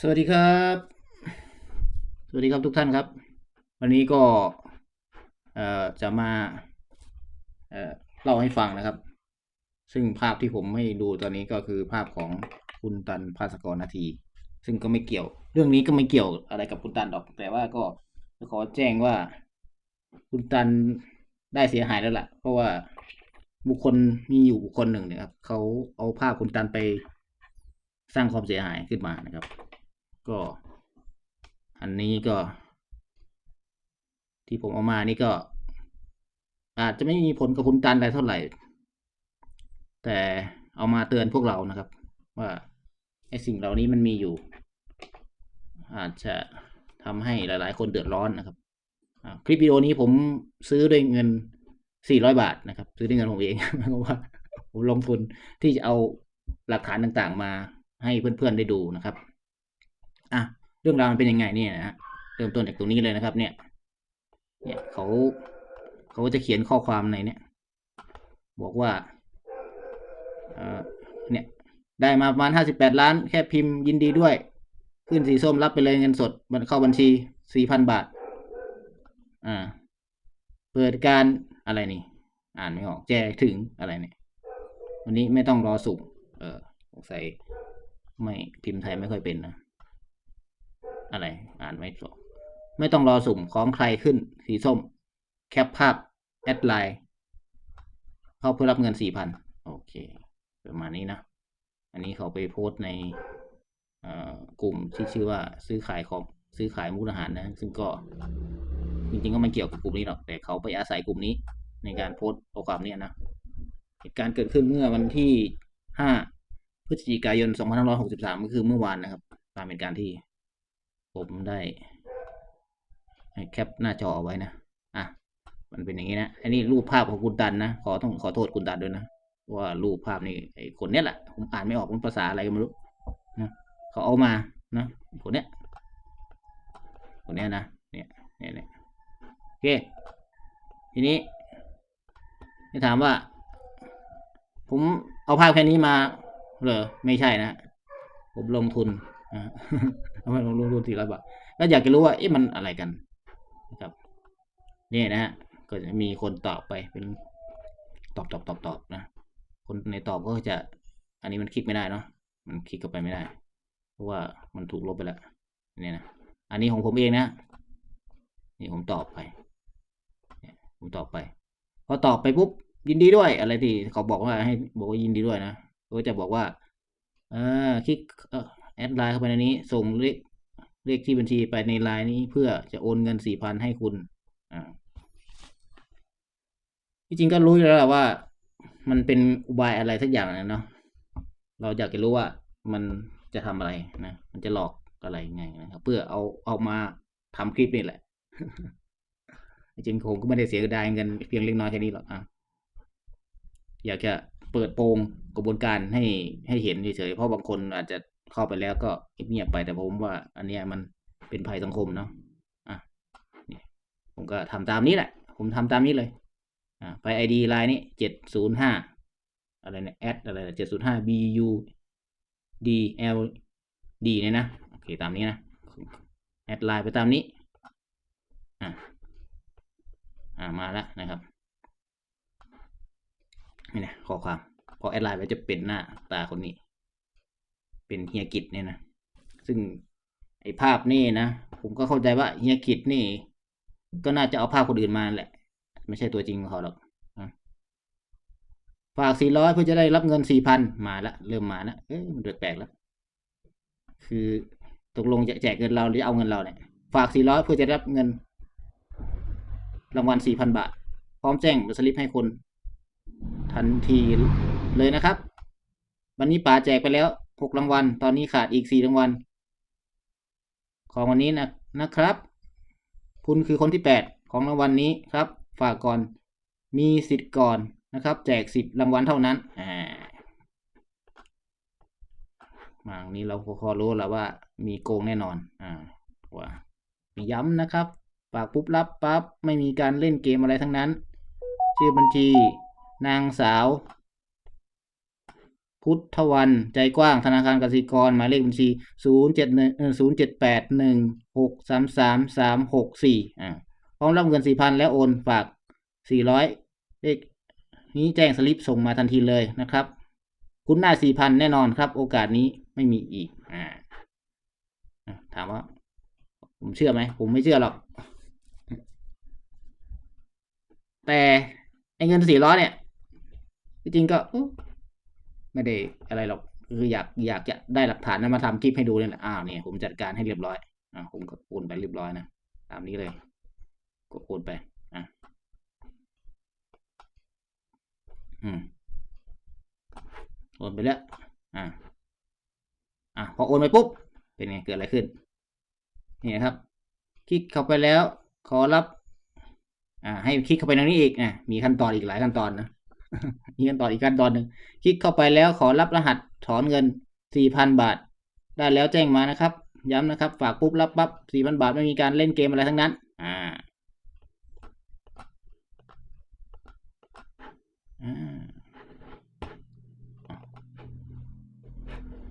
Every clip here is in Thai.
สวัสดีครับ สวัสดีครับทุกท่านครับ วันนี้ก็จะมาเเล่าให้ฟังนะครับ ซึ่งภาพที่ผมไม่ดูตอนนี้ก็คือภาพของคุณตันภาสกรนาที ซึ่งก็ไม่เกี่ยว เรื่องนี้ก็ไม่เกี่ยวอะไรกับคุณตันหรอก แต่ว่าก็ขอแจ้งว่า คุณตันได้เสียหายแล้วล่ะ เพราะว่าบุคคลมีอยู่บุคคลหนึ่งเนี่ยครับเขาเอาภาพคุณตันไปสร้างความเสียหายขึ้นมานะครับ ก็ อันนี้ก็ ที่ผมเอามานี่ก็ อาจจะไม่มีผลกับคุณตันอะไรเท่าไหร่ แต่เอามาเตือนพวกเรานะครับ ว่าไอ้สิ่งเหล่านี้มันมีอยู่ อาจจะทำให้หลาย ๆ คนเดือดร้อนนะครับคลิปวิดีโอนี้ผมซื้อด้วยเงิน 400 บาทนะครับ ซื้อด้วยเงินผมเองเพราะว่าผมลงทุนที่จะเอาหลักฐานต่างๆมาให้เพื่อนๆได้ดูนะครับ รื่องราวมันเป็นยังไงเนี่ยนะฮะเริ่มต้นจากตรงนี้เลยนะครับ เนี่ย เนี่ยเขาเขาจะเขียนข้อความในเนี่ย บอกว่าเนี่ย ได้มาประมาณห้าสิบแปดล้าน แค่พิมพ์ยินดีด้วย ขึ้นสีส้มรับไปเลยเงินสดมันเข้าบัญชีสี่พันบาท อ่า เปิดการอะไรนี่ อ่านไม่ออกแจ้งถึงอะไรเนี่ย วันนี้ไม่ต้องรอสุ่มเออสงสัยไม่พิมพ์ไทยไม่ค่อยเป็นนะ อะไร อ่านไม่จบไม่ต้องรอสุ่มของใครขึ้น สีส้ม แคปภาพ แอดไลน์เข้าเพื่อรับเงินสี่พันโอเค ประมาณนี้นะ อันนี้เขาไปโพสต์ในกลุ่มที่ชื่อว่าซื้อขายของซื้อขายมุกอาหารนะ ซึ่งก็จริงๆก็ไม่เกี่ยวกับกลุ่มนี้หรอก แต่เขาไปอาศัยกลุ่มนี้ ในการโพสต์ข้อความเนี้ยนะ เหตุการณ์เกิดขึ้นเมื่อวันที่ห้าพฤศจิกายนสองพันห้าร้อยหกสิบสามก็คือเมื่อวานนะครับ ตามเหตุการณ์ที่ ผมได้แคปหน้าจอเอาไว้นะ อะ มันเป็นอย่างนี้นะ อันนี้รูปภาพของคุณตันนะ ขอต้องขอโทษคุณตันด้วยนะ ว่ารูปภาพนี่ไอ้คนเนี้ยแหละ ผมอ่านไม่ออกมันภาษาอะไรก็ไม่รู้นะ เขาเอามา นะ คนเนี้ย คนเนี้ยนะ เนี่ย เนี่ยเนี่ยโอเค ทีนี้จะถามว่า ผมเอาภาพแค่นี้มาเหรอ ไม่ใช่นะ ผมลงทุนอ่า เอามาลงทุนสี่ร้อยบาทก็อยากจะรู้ว่าเอ๊ะมันอะไรกันนะครับนี่นะฮะก็จะมีคนตอบไปเป็นตอบตอบตอบตอบนะ คนในตอบก็จะ อันนี้มันคลิกไม่ได้เนาะมันคลิกเข้าไปไม่ได้ เพราะว่ามันถูกลบไปแล้วนี่นะอันนี้ของผมเองนะนี่ผมตอบไปผมตอบไปพอตอบไปปุ๊บยินดีด้วย อะไรที่เขาบอกว่าให้บอกว่ายินดีด้วยนะก็จะบอกว่า เออคลิก แอดไลน์เข้าไปในนี้ ส่งเลขเลขที่บัญชีไปในไลน์นี้เพื่อจะโอนเงินสี่พันให้คุณอ่าที่จริงก็รู้อยู่แล้วแหละว่า มันเป็นอุบายอะไรสักอย่างนะเนาะเราอยากจะรู้ว่ามันจะทำอะไรนะมันจะหลอกอะไรยังไงนะครับ เพื่อเอาเอามาทำคลิปนี่แหละจริงๆผมก็ไม่ได้เสียดายเงินเพียงเล็กน้อยแค่นี้หรอกอะอยากจะเปิดโปงกระบวนการให้ให้เห็นเฉยๆเพราะบางคนอาจจะ เข้าไปแล้วก็เงียบไปแต่ผมว่า อันเนี้ยมันเป็นภัยสังคมเนาะอะนี่ผมก็ทำตามนี้แหละ ผมทำตามนี้เลยอ่าไปไอดีไลน์นี้เจ็ดศูนย์ห้าอะไรเนี่ยแอดอะไรเจ็ดศูนย์ห้า b u d l d เนี่ยนะโอเคตามนี้นะแอดไลน์ไปตามนี้อ่าอ่ามาแล้วนะครับนี่นะข้อความพอแอดไลน์ไปจะเป็นหน้าตาคนนี้ เป็นเฮียกิจเนี่ยนะ ซึ่งไอ้ภาพนี่นะ ผมก็เข้าใจว่าเฮียกิจนี่ ก็น่าจะเอาภาพคนอื่นมาแหละ ไม่ใช่ตัวจริงของเขาหรอกฝากสี่ร้อยเพื่อจะได้รับเงินสี่พันมาละเริ่มมาละเอ๊ะมันแปลกๆแล้ว คือตกลงจะแจกเงินเราหรือเอาเงินเราเนี่ย ฝากสี่ร้อยเพื่อจะรับเงิน รางวัลสี่พันบาท พร้อมแจ้งสลิปให้คน ทันทีเลยนะครับ วันนี้ป๋าแจกไปแล้ว หกรางวัล ตอนนี้ขาดอีกสี่รางวัล ของวันนี้นะนะครับ คุณคือคนที่แปดของรางวัลนนี้ครับ ฝากก่อน มีสิทธิ์ก่อนนะครับ แจกสิบรางวัลเท่านั้นอ่ามาวันนี้เราพอรู้แล้วว่ามีโกงแน่นอน อ่าว่าย้ำนะครับฝากปุ๊บรับปั๊บไม่มีการเล่นเกมอะไรทั้งนั้น ชื่อบัญชี นางสาว พุทธวัน ใจกว้างธนาคารกสิกร หมายเลขบัญชีศูนย์เจ็ดหนึ่งศูนย์เจ็ดแปดหนึ่งหกสามสามสามหกสี่อ่าพร้อมรับเงินสี่พันแล้วโอนฝากสี่ร้อยเลขนี้แจ้งสลิปส่งมาทันทีเลยนะครับ คุณได้สี่พันแน่นอนครับ โอกาสนี้ไม่มีอีกอ่าถามว่า ผมเชื่อไหม ผมไม่เชื่อหรอก แต่ไอ้เงินสี่ร้อยเนี่ยจริงก็ ไม่ได้อะไรหรอกคืออยากอยากจะได้หลักฐานนั้นมาทำคลิปให้ดูเนี่ยแหละอ้าวเนี่ยผมจัดการให้เรียบร้อยอ่าผมก็โอนไปเรียบร้อยนะตามนี้เลยก็โอนไปอะอืมโอนไปแล้วอ่าอะพอโอนไปปุ๊บเป็นไงเกิดอะไรขึ้นนี่นะครับ คลิกเข้าไปแล้ว ขอรับ อ่า ให้คลิกเข้าไปตรงนี้อีกอะมีขั้นตอนอีกหลายขั้นตอนนะ มีขั้นตอนอีกขั้นตอนหนึ่งคลิกเข้าไปแล้วขอรับรหัสถอนเงิน 4,000 บาท ได้แล้วแจ้งมานะครับ ย้ำนะครับ ฝากปุ๊บรับปั๊บ 4,000 บาทไม่มีการเล่นเกมอะไรทั้งนั้น อ่า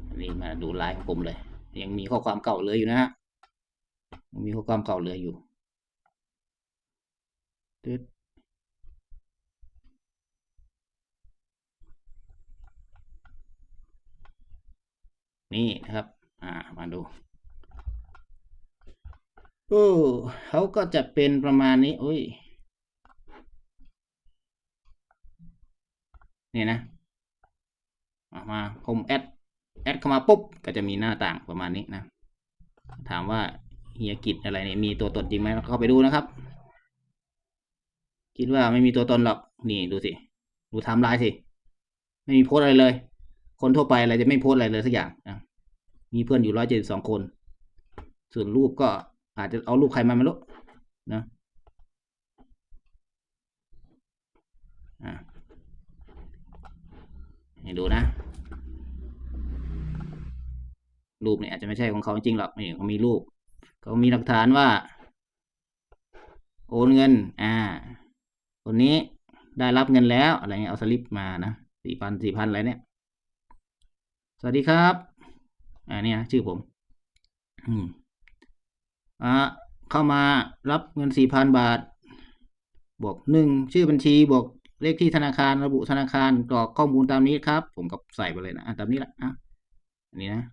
อันนี้มาดูไลน์ของผมเลย ยังมีข้อความเก่าเหลยออยู่นะฮะมีข้อความเก่าเหลยอยู่ตึ๊ด นี่นะครับอ่ามาดูโอ้เขาก็จะเป็นประมาณนี้อุ้ยนี่นะออกมาผมแอดแอดเข้ามาปุ๊บก็จะมีหน้าต่างประมาณนี้นะ ถามว่าเฮียกิจอะไรเนี่ยมีตัวตนจริงไหมเข้าไปดูนะครับ คิดว่าไม่มีตัวตนหรอกนี่ดูสิ ดูไทม์ไลน์สิ ไม่มีโพสอะไรเลย คนทั่วไปอะไรจะไม่โพสอะไรเลยสักอย่างนะมีเพื่อนอยู่ร้อยเจ็ดสองคน ส่วนรูปก็อาจจะเอารูปใครมาไม่รู้นะให้ดูนะ รูปเนี่ยอาจจะไม่ใช่ของเขาจริงหรอกนี่เขามีรูปเขามีหลักฐานว่า โอนเงิน อ่าคนนี้ได้รับเงินแล้วอะไรเงี้ยเอาสลิปมานะสี่พันสี่พันอะไรเนี่ย วัสดีครับ อ่าเนี่ยชื่อผม อืมอ่าเข้ามารับเงินสี่พันบาท บวกหนึ่งชื่อบัญชีบวกเลขที่ธนาคารระบุธนาคารกรอกข้อมูลตามนี้ครับ ผมก็ใส่ไปเลยนะะตามนี้ละอะอันนี้นะ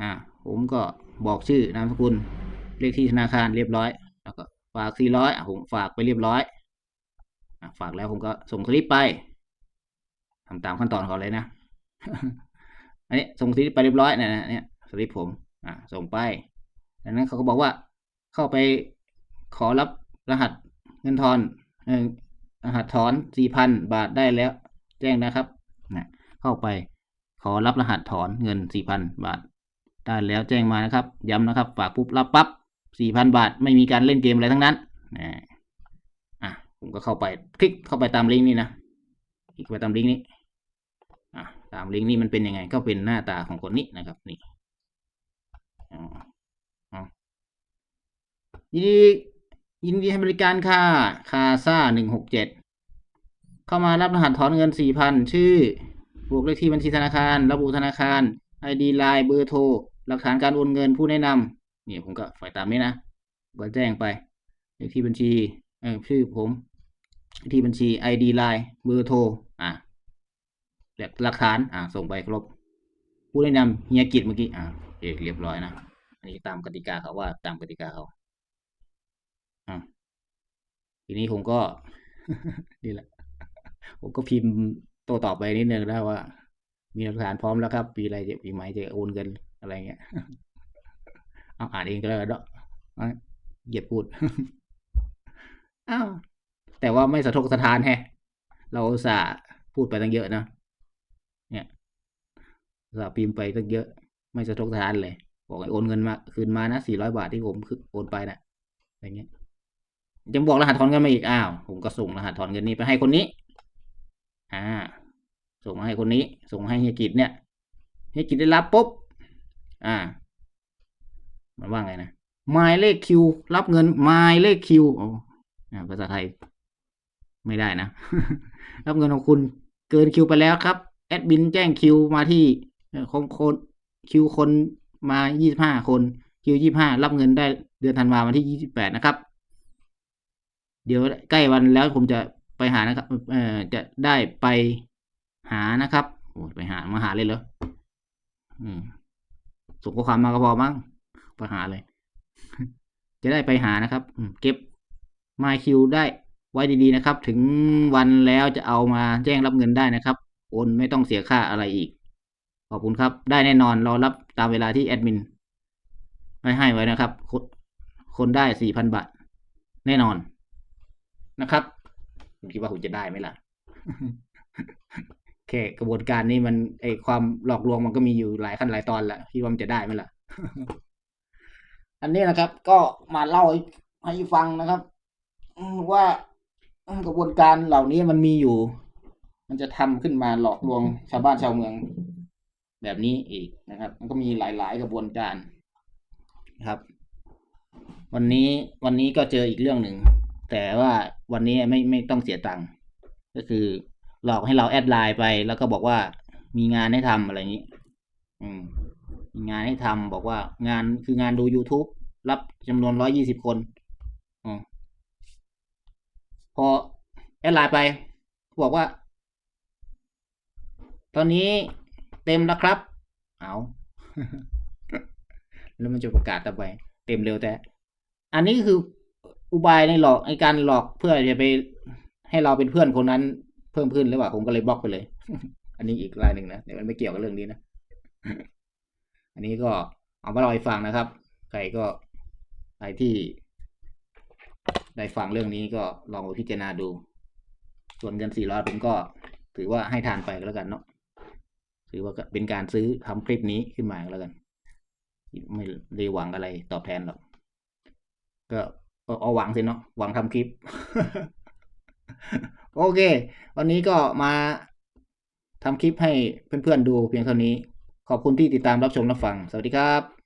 อ่า ผมก็บอกชื่อนามสกุล เลขที่ธนาคารเรียบร้อย แล้วก็ฝากสี่ร้อยอะผมฝากไปเรียบร้อยอะฝากแล้วผมก็ส่งสลิปไปทำตามขั้นตอนเขาเลยนะ อันนี้ส่งสลิปไปเรียบร้อยเนยนะเนี่ยสลิปผมอ่าส่งไปดังนั้นเขาก็บอกว่าเข้าไปขอรับรหัสเงินทอนรหัสถอนสี่พันบาทได้แล้ว แจ้งนะครับนะเข้าไปขอรับรหัสถอนเงินสี่พันบาท ได้แล้วแจ้งมานะครับ ย้ำนะครับ ฝากปุ๊บรับปั๊บสี่พันบาท ไม่มีการเล่นเกมอะไรทั้งนั้นนะอะผมก็เข้าไปคลิกเข้าไปตามลิงก์นี้นะคลิกไปตามลิงก์นี้ ตามลิงก์นี้มันเป็นยังไงก็เป็นหน้าตาของคนนี้นะครับนี่ยินดียินดีให้บริการค่ะคาซ่าหนึ่งหกเจ็ดเข้ามารับรหัสถอนเงินสี่พันชื่อบวกเลขที่บัญชีธนาคาร ระบุธนาคาร ID ไลน์เบอร์โทร หลักฐานการโอนเงินผู้แนะนำเนี่ยผมก็ฝ่ายตามนี้นะก็แจ้งไปเลขที่บัญชีเออชื่อผมเลขที่บัญชี ID ไลน์เบอร์โทรอะ หลักฐานอะส่งไปครบ ผู้แนะนำเฮียกิจเมื่อกี้อะโอเคเรียบร้อยนะอันนี้ตามกติกาเขาว่าตามกติกาเขาอะทีนี้ผมก็นี่แหละผมก็พิมพ์โตตอบไปนิดนึงแล้วว่า มีหลักฐานพร้อมแล้วครับ ปีอะไรจะปีไหมจะโอนเงินอะไรเงี้ยเอาอ่านเองก็แล้วเนาะเอาเหยียดพูดอ้าวแต่ว่าไม่สะทกสะทานแฮะ เราอุตสาห์พูดไปตั้งเยอะนะ สาพิมพ์ไปตั้งเยอะ ไม่สะทกสะทานเลยบอกให้โอนเงินมาคืนมานะสี่ร้อยบาทที่ผมโอนไปนะอะไรเงี้ยยังบอกรหัสถอนเงินมาอีกอ้าว ผมก็ส่งรหัสถอนเงินนี้ไปให้คนนี้ อ่า ส่งมาให้คนนี้ ส่งให้เฮียกิจเนี่ยเฮียกิจได้รับปุ๊บอ่า มันว่าไงนะหมายเลขคิวรับเงินหมายเลขคิวโอ้อ่าภาษาไทย ไม่ได้นะ รับเงินของคุณเกินคิวไปแล้วครับแอดมินแจ้งคิวมาที่ ของคนคิวคนมายี่สิบห้าคน คิวยี่ห้ารับเงินได้เดือนธันวาวันที่ยี่สิบแปดนะครับ เดี๋ยวใกล้วันแล้วผมจะไปหานะครับ เอ่อ จะได้ไปหานะครับ โอ้ไปหา มาหาเลยเหรอ อืม ส่งข้อความมาก็พอมั้ง ไปหาเลย จะได้ไปหานะครับอืเก็บมาคิวได้ไว้ดีๆนะครับ ถึงวันแล้วจะเอามาแจ้งรับเงินได้นะครับ โอนไม่ต้องเสียค่าอะไรอีก ขอบคุณครับ ได้แน่นอนรอรับตามเวลาที่แอดมินไม่ให้ไว้นะครับ คนคนได้สี่พันบาท แน่นอนนะครับผมคิดว่าผมจะได้ไหมล่ะแค่กระบวนการนี้มันไอความหลอกลวงมันก็มีอยู่หลายขั้นหลายตอนแหละคิดว่ามันจะได้ไหมล่ะ อันนี้นะครับ ก็มาเล่าให้ฟังนะครับว่ากระบวนการเหล่านี้มันมีอยู่ มันจะทำขึ้นมาหลอกลวงชาวบ้านชาวเมือง แบบนี้อีกนะครับ มันก็มีหลาย ๆ กระบวนการครับ วันนี้วันนี้ก็เจออีกเรื่องหนึ่ง แต่ว่าวันนี้ไม่ไม่ต้องเสียตังค์ก็คือหลอกให้เราแอดไลน์ไป แล้วก็บอกว่ามีงานให้ทำอะไรอย่างนี้ อืมมีงานให้ทำบอกว่างานคืองานดู YouTube รับจำนวนร้อยี่สิบคนอพอแอดไลน์ไปบอกว่า ตอนนี้ เต็มแล้วครับ เอาแล้วมันจะประกาศต่อไป เต็มเร็วแต่ อันนี้คืออุบายในหลอกในการหลอกเพื่อจะไปให้เราเป็นเพื่อนคนนั้นเพิ่มขึ้นหรือเปล่าผมก็เลยบล็อกไปเลย อันนี้อีกรายหนึ่งนะแต่มันไม่เกี่ยวกับเรื่องนี้นะ อันนี้ก็เอามาเล่าให้ฟังนะครับ ใครก็ใครที่ได้ฟังเรื่องนี้ก็ลองไปพิจารณาดู ส่วนเงินสี่ร้อยผมก็ถือว่าให้ทานไปก็แล้วกันเนาะ ถือว่าเป็นการซื้อทำคลิปนี้ขึ้นมาแล้วกัน ไม่ได้หวังอะไรตอบแทนหรอก ก็เอาหวังสิเนาะหวังทำคลิป โอเค วันนี้ก็มาทำคลิปให้เพื่อนๆดูเพียงเท่านี้ ขอบคุณที่ติดตามรับชมรับฟัง สวัสดีครับ